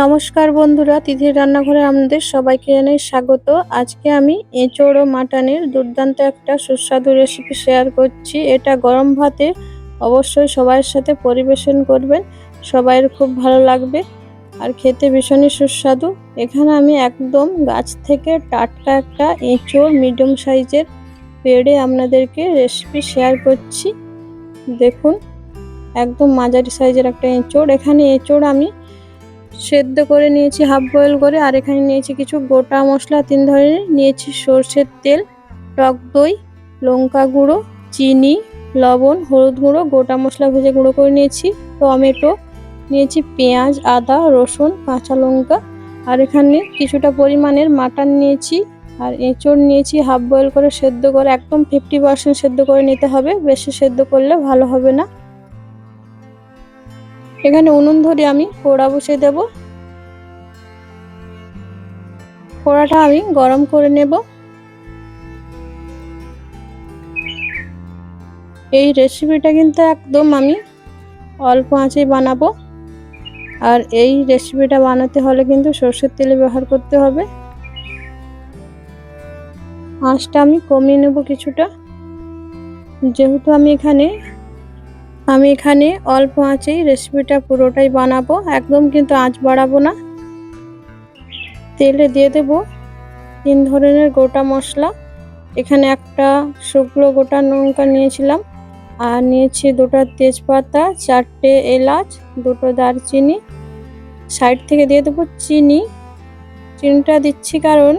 নমস্কার বন্ধুরা, তিথির রান্নাঘরে আপনাদের সবাইকে জানাই স্বাগত। আজকে আমি এঁচোড় ও মাটনের দুর্দান্ত একটা সুস্বাদু রেসিপি শেয়ার করছি। এটা গরম ভাতে অবশ্যই সবার সাথে পরিবেশন করবেন। সবাইয়ের খুব ভালো লাগবে আর খেতে ভীষণই সুস্বাদু। এখানে আমি একদম গাছ থেকে টাটকা একটা এঁচোড় মিডিয়াম সাইজের পেড়ে আপনাদেরকে রেসিপি শেয়ার করছি। দেখুন, একদম মাঝারি সাইজের একটা এঁচোড়। এখানে এঁচোড় আমি সেদ্ধ করে নিয়েছি হাফ বয়েল করে, আর এখানে নিয়েছি কিছু গোটা মশলা, তিন ধরনের। নিয়েছি সর্ষের তেল, টক দই, লঙ্কা গুঁড়ো, চিনি, লবণ, হলুদ গুঁড়ো, গোটা মশলা ভেজে গুঁড়ো করে নিয়েছি, টমেটো। নিয়েছি পেঁয়াজ, আদা, রসুন, কাঁচা লঙ্কা। আর এখানে কিছুটা পরিমাণের মাটন নিয়েছি, আর এঁচড় নিয়েছি হাফ বয়েল করে সেদ্ধ করে, একদম ফিফটি পার্সেন্ট সেদ্ধ করে নিতে হবে। বেশি সেদ্ধ করলে ভালো হবে না। এখানে উনুন ধরে আমি কড়া বসিয়ে দেব। কড়াটা আমি গরম করে নেব। এই রেসিপিটা কিন্তু একদম আমি অল্প আঁচেই বানাবো। আর এই রেসিপিটা বানাতে হলে কিন্তু সর্ষের তেল ব্যবহার করতে হবে। আঁচটা আমি কমিয়ে নেব কিছুটা। যেহেতু আমি এখানে আমি এখানে অল্প আঁচেই রেসিপিটা পুরোটাই বানাবো, একদম কিন্তু আঁচ বাড়াবো না। তেলে দিয়ে দেব তিন ধরনের গোটা মশলা। এখানে একটা শুকনো গোটা লঙ্কা নিয়েছিলাম, আর নিয়েছি দুটো তেজপাতা, চারটে এলাচ, দুটো দারচিনি। সাইড থেকে দিয়ে দেবো চিনি। চিনিটা দিচ্ছি কারণ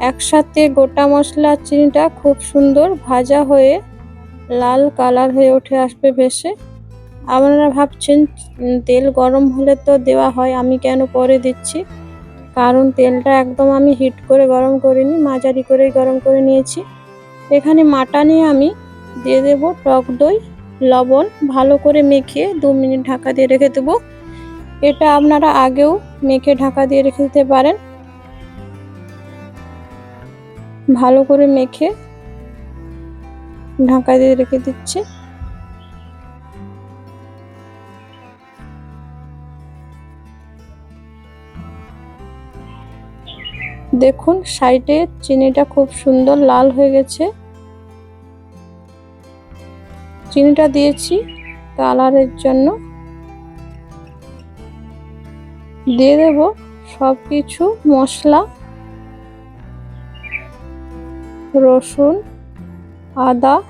একসাথে গোটা মশলা চিনিটা খুব সুন্দর ভাজা হয়ে লাল কালার হয়ে উঠে আসবে ভেসে। আপনারা ভাবছেন তেল গরম হলে তো দেওয়া হয়, আমি কেন পরে দিচ্ছি? কারণ তেলটা একদম আমি হিট করে গরম করিনি, মাঝারি করেই গরম করে নিয়েছি। এখানে মাটানে আমি দিয়ে দেব টক দই, লবণ, ভালো করে মেখে দু মিনিট ঢাকা দিয়ে রেখে দেবো। এটা আপনারা আগেও মেখে ঢাকা দিয়ে রেখে দিতে পারেন। ভালো করে মেখে ঢাকা দিয়ে রেখে দিচ্ছি। দেখুন, সাইডে চিনিটা খুব সুন্দর লাল হয়ে গেছে। চিনিটা দিয়েছি কালারের জন্য। দিয়ে দেব সব কিছু মশলা, রসুন আদা,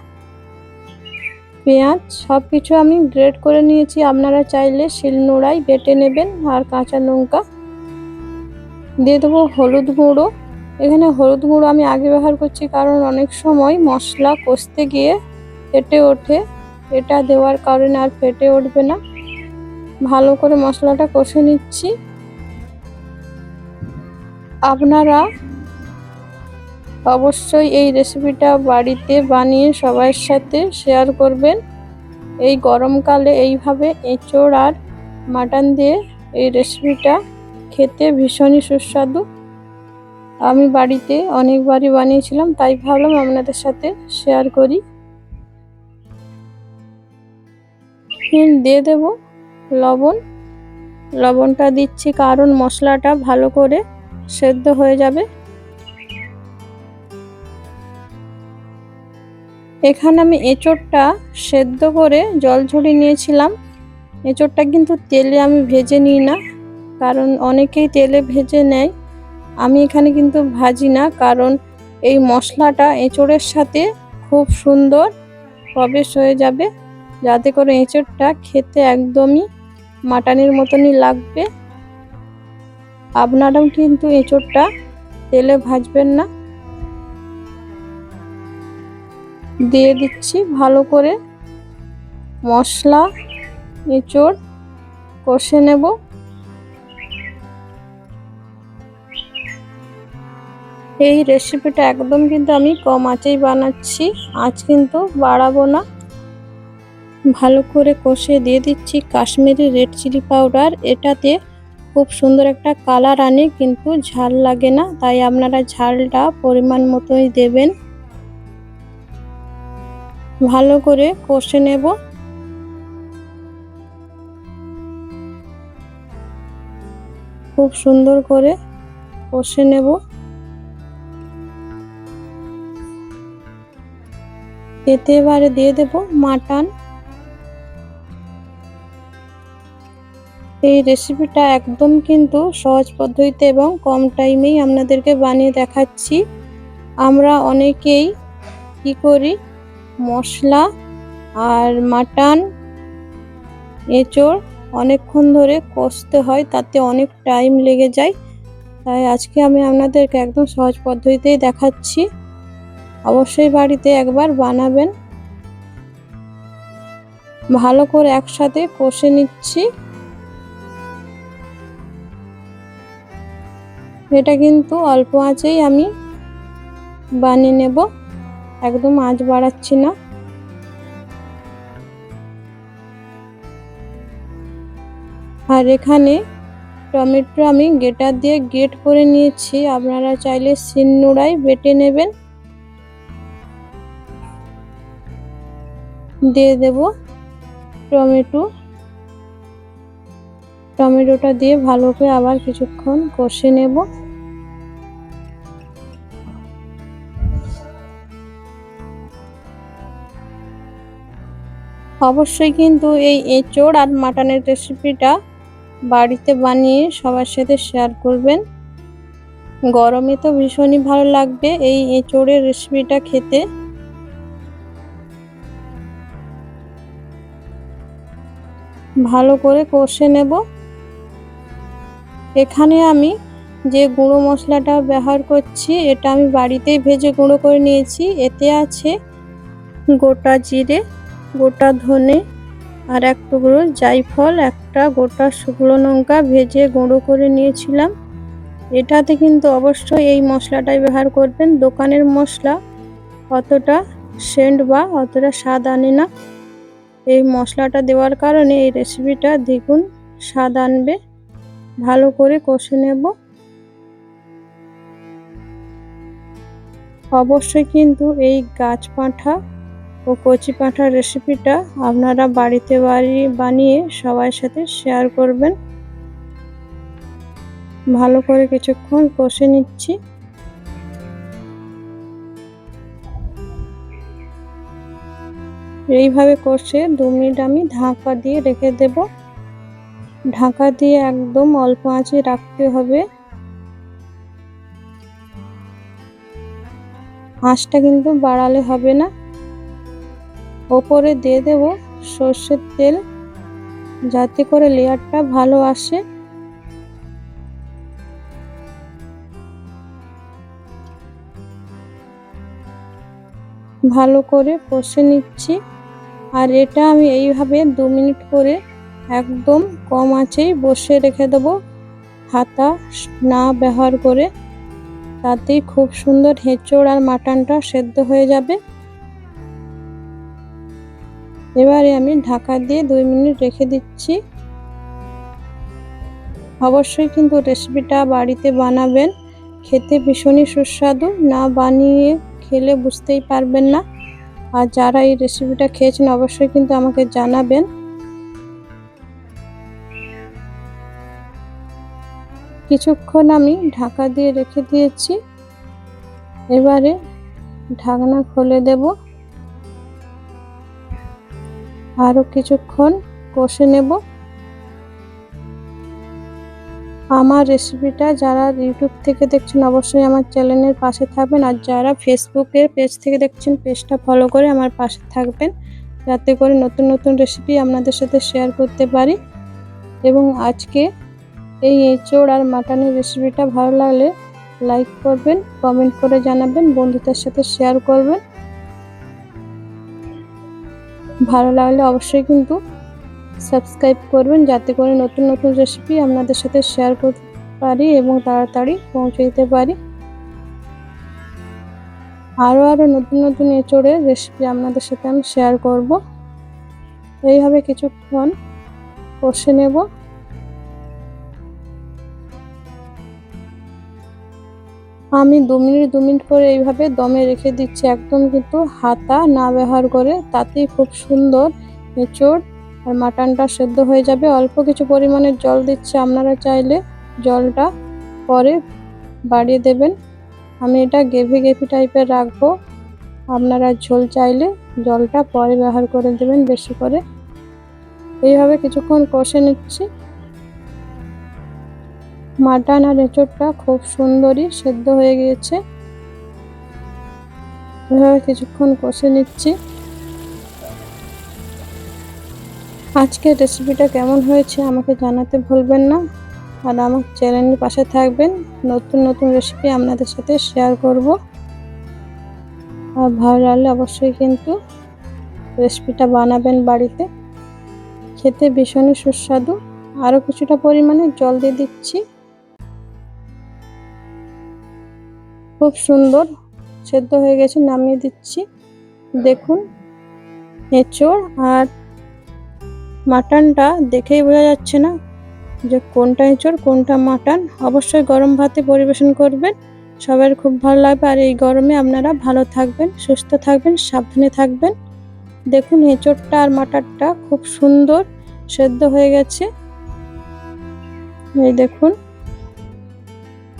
পেঁয়াজ সব কিছু আমি গ্রেড করে নিয়েছি। আপনারা চাইলে শিলনোড়ায় বেটে নেবেন আর কাঁচা লঙ্কা। দিয়ে দেবো হলুদ গুঁড়ো। এখানে হলুদ গুঁড়ো আমি আগে ব্যবহার করছি কারণ অনেক সময় মশলা কষতে গিয়ে ফেটে ওঠে। এটা দেওয়ার কারণে আর ফেটে উঠবে না। ভালো করে মশলাটা কষে নিচ্ছি। আপনারা অবশ্যই এই রেসিপিটা বাড়িতে বানিয়ে সবার সাথে শেয়ার করবেন। এই গরমকালে এইভাবে এঁচোড় আর মাটন দিয়ে এই রেসিপিটা খেতে ভীষণই সুস্বাদু। আমি বাড়িতে অনেকবারই বানিয়েছিলাম, তাই ভাবলাম আপনাদের সাথে শেয়ার করি। দিয়ে দেব, লবণ। লবণটা দিচ্ছি কারণ মশলাটা ভালো করে সেদ্ধ হয়ে যাবে। এখানে আমি এঁচোড়টা সেদ্ধ করে জল ঝরিয়ে নিয়েছিলাম। এঁচোড়টা কিন্তু তেলে আমি ভেজে নিই না, কারণ অনেকেই তেলে ভেজে নেয়। আমি এখানে কিন্তু ভাজি না, কারণ এই মশলাটা এঁচোড়ের সাথে খুব সুন্দর প্রবেশ হয়ে যাবে। যাতে করে এঁচোড়টা খেতে একদমই মাটানের মতনই লাগবে। আপনারাও কিন্তু এঁচোড়টা তেলে ভাজবেন না। দিয়ে দিচ্ছি ভালো করে মশলা, এঁচড় কষে নেব। এই রেসিপিটা একদম কিন্তু আমি কম আঁচেই বানাচ্ছি আঁচ কিন্তু বাড়াবো না। ভালো করে কষে দিয়ে দিচ্ছি কাশ্মীরি রেড চিলি পাউডার এটাতে খুব সুন্দর একটা কালার আনে, কিন্তু ঝাল লাগে না, তাই আপনারা ঝালটা পরিমাণ মতোই দেবেন। ভালো করে কষে নেব। খুব সুন্দর করে কষে নেব। এতে এবারে দিয়ে দেব মাটন। এই রেসিপিটা একদম কিন্তু সহজ পদ্ধতিতে এবং কম টাইমেই আপনাদেরকে বানিয়ে দেখাচ্ছি। আমরা অনেকেই কি করি? মশলা আর মাটন, এঁচড় অনেকক্ষণ ধরে কষতে হয়, তাতে অনেক টাইম লেগে যায়। তাই আজকে আমি আপনাদেরকে একদম সহজ পদ্ধতিতেই দেখাচ্ছি। অবশ্যই বাড়িতে একবার বানাবেন। ভালো করে একসাথে কষে নিচ্ছি। এটা কিন্তু অল্প আঁচেই আমি বানিয়ে নেব। একদম আঁচ বাড়াচ্ছি না। আর এখানে টমেটো আমি গেটার দিয়ে গেট করে নিয়েছি। আপনারা চাইলে শিলনোড়ায় বেটে নেবেন। দিয়ে দেব টমেটো। টমেটোটা দিয়ে ভালো করে আবার কিছুক্ষণ কষে নেব। অবশ্যই কিন্তু এই এঁচোড় আর মাটনের রেসিপিটা বাড়িতে বানিয়ে সবার সাথে শেয়ার করবেন। গরমে তো ভীষণই ভালো লাগবে এই এঁচোড়ের রেসিপিটা খেতে। ভালো করে কষে নেব। এখানে আমি যে গুঁড়ো মশলাটা ব্যবহার করছি, এটা আমি বাড়িতেই ভেজে গুঁড়ো করে নিয়েছি। এতে আছে গোটা জিরে গোটা ধনে আর এক টুকরো জাইফল একটা গোটা শুকনো লঙ্কা ভেজে গুঁড়ো করে নিয়েছিলাম। এটাতে কিন্তু অবশ্যই এই মশলাটাই ব্যবহার করবেন। দোকানের মশলা অতটা সেন্ট বা অতটা স্বাদ আনে না। এই মশলাটা দেওয়ার কারণে এই রেসিপিটা দ্বিগুণ স্বাদ আনবে। ভালো করে কষে নেব। অবশ্যই কিন্তু এই গাছ পাঁঠা ও কচি পাঁঠার রেসিপিটা আপনারা বাড়িতে বাড়ি বানিয়ে সবার সাথে শেয়ার করবেন। ভালো করে কিছুক্ষণ কষে নিচ্ছি। এইভাবে কষে দু মিনিট আমি ঢাকা দিয়ে রেখে দেব। ঢাকা দিয়ে একদম অল্প আঁচে রাখতে হবে। আঁচটা কিন্তু বাড়ালে হবে না। ওপরে দিয়ে দেব সর্ষের তেল যাতে করে লেয়ারটা ভালো আসে। ভালো করে কষে নিচ্ছি। আর এটা আমি এইভাবে দু মিনিট করে একদম কম আঁচেই বসে রেখে দেবো। হাতা না ব্যবহার করে। তাতেই খুব সুন্দর হেঁচড় আর মাটনটা সেদ্ধ হয়ে যাবে। এবারে আমি ঢাকা দিয়ে দুই মিনিট রেখে দিচ্ছি। অবশ্যই কিন্তু রেসিপিটা বাড়িতে বানাবেন। খেতে ভীষণই সুস্বাদু, না বানিয়ে খেলে বুঝতেই পারবেন না। আর যারা এই রেসিপিটা খেয়েছেন, অবশ্যই কিন্তু আমাকে জানাবেন। কিছুক্ষণ আমি ঢাকা দিয়ে রেখে দিয়েছি। এবারে ঢাকনা খুলে দেব। আরও কিছুক্ষণ কষে নেব। আমার রেসিপিটা যারা ইউটিউব থেকে দেখছেন, অবশ্যই আমার চ্যানেলের পাশে থাকবেন। আর যারা ফেসবুকের পেজ থেকে দেখছেন পেজটা ফলো করে আমার পাশে থাকবেন। যাতে করে নতুন নতুন রেসিপি আপনাদের সাথে শেয়ার করতে পারি। এবং আজকে এই এঁচোড় আর মাটনের রেসিপিটা ভালো লাগলে লাইক করবেন কমেন্ট করে জানাবেন, বন্ধুদের সাথে শেয়ার করবেন। ভালো লাগলে অবশ্যই কিন্তু সাবস্ক্রাইব করবেন, যাতে করে নতুন নতুন রেসিপি আপনাদের সাথে শেয়ার করতে পারি এবং তাড়াতাড়ি পৌঁছে দিতে পারি। আরও আরও নতুন নতুন এঁচড়ের রেসিপি আপনাদের সাথে আমি শেয়ার করব। এইভাবে কিছুক্ষণ কষে নেব। আমি দু মিনিট দু মিনিট করে এইভাবে দমে রেখে দিচ্ছি একদম কিন্তু হাতা না ব্যবহার করে। তাতেই খুব সুন্দর এঁচড় আর মাটনটা সেদ্ধ হয়ে যাবে। অল্প কিছু পরিমাণে জল দিচ্ছে আপনারা চাইলে। জলটা পরে বাড়িয়ে দেবেন। আমি এটা গেভি গেভি টাইপের রাখব। আপনারা ঝোল চাইলে জলটা পরে ব্যবহার করে দেবেন বেশি করে। এইভাবে কিছুক্ষণ কষে নিচ্ছি। মাটন আর এঁচোড়টা খুব সুন্দরই সেদ্ধ হয়ে গিয়েছে। এভাবে কিছুক্ষণ কষে নিচ্ছি। আজকের রেসিপিটা কেমন হয়েছে আমাকে জানাতে ভুলবেন না। আর আমার চ্যানেলের পাশে থাকবেন। নতুন নতুন রেসিপি আপনাদের সাথে শেয়ার করব। আর ভালো লাগলে অবশ্যই কিন্তু রেসিপিটা বানাবেন বাড়িতে। খেতে ভীষণই সুস্বাদু। আরও কিছুটা পরিমাণে জল দিয়ে দিচ্ছি। খুব সুন্দর। সেদ্ধ হয়ে গেছে, নামিয়ে দিচ্ছি। দেখুন, এঁচড় আর মাটনটা দেখেই বোঝা যাচ্ছে না যে কোনটা এঁচড়, কোনটা মাটন। অবশ্যই গরম ভাতে পরিবেশন করবেন। সবার খুব ভালো লাগবে। আর এই গরমে আপনারা ভালো থাকবেন, সুস্থ থাকবেন, সাবধানে থাকবেন। দেখুন, এঁচড়টা আর মাটনটা খুব সুন্দর সেদ্ধ হয়ে গেছে। এই দেখুন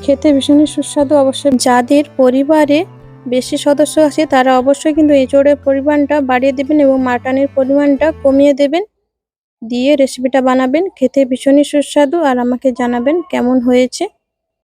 খেতে ভীষণই সুস্বাদু অবশ্যই। যাদের পরিবারে বেশি সদস্য আছে, তারা অবশ্যই কিন্তু এঁচড়ের পরিমাণটা বাড়িয়ে দেবেন এবং মাটানের পরিমাণটা কমিয়ে দেবেন। দিয়ে রেসিপিটা বানাবেন, খেতে ভীষণই সুস্বাদু। আর আমাকে জানাবেন কেমন হয়েছে।